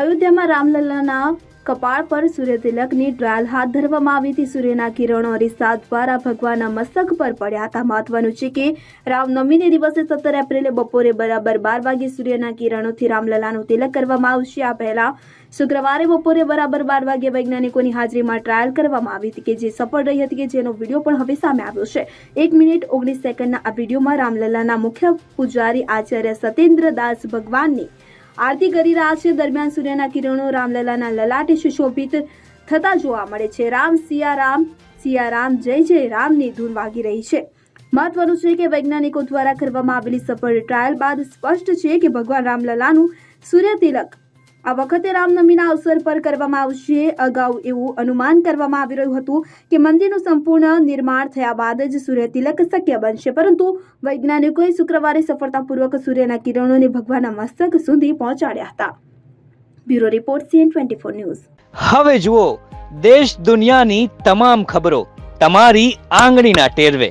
અયોધ્યામાં રામલલ્લાના કપાળ પર સૂર્યતિલકની ટ્રાયલ હાથ ધરવામાં આવી હતી. સૂર્યના કિરણો અરીસા દ્વારા ભગવાનના મસ્તક પર પડ્યા હતા. મહત્વનું છે કે રામનવમીને દિવસે સત્તર એપ્રિલે બપોરે બરાબર બાર વાગે સૂર્યના કિરણોથી રામલલ્લાનું તિલક કરવામાં આવશે. આ પહેલા શુક્રવારે બપોરે બરાબર બાર વાગે વૈજ્ઞાનિકોની હાજરીમાં ટ્રાયલ કરવામાં આવી હતી કે જે સફળ રહી હતી કે જેનો વીડિયો પણ હવે સામે આવ્યો છે. એક મિનિટ ઓગણીસ સેકન્ડના આ વિડીયોમાં રામલલ્લાના મુખ્ય પૂજારી આચાર્ય સત્યેન્દ્ર દાસ ભગવાનની આરતી કરી રહ્યા છે. દરમિયાન સૂર્યના કિરણો રામલલાના લલાટે સુશોભિત થતા જોવા મળે છે. રામ સિયારામ રામ, સિયા રામ, જય જય રામની ધૂન વાગી રહી છે. મહત્વનું છે કે વૈજ્ઞાનિકો દ્વારા કરવામાં આવેલી સફળ ટ્રાયલ બાદ સ્પષ્ટ છે કે ભગવાન રામલલાનું સૂર્ય તિલક આ વખતે રામનવમીના અવસર પર કરવામાં આવશે. અગાઉ એવું અનુમાન કરવામાં આવી રહ્યું હતું કે મંદિરનું સંપૂર્ણ નિર્માણ થયા બાદ જ સૂર્ય તિલક શક્ય બનશે. પરંતુ વૈજ્ઞાનિકોએ શુક્રવારે સફળતાપૂર્વક સૂર્યના કિરણોને ભગવાનના મસ્તક સુધી પહોંચાડ્યા હતા. Bureau report, CN twenty four news. હવે જુઓ, દેશ દુનિયાની તમામ ખબરો તમારી આંગળીના ટેરવે.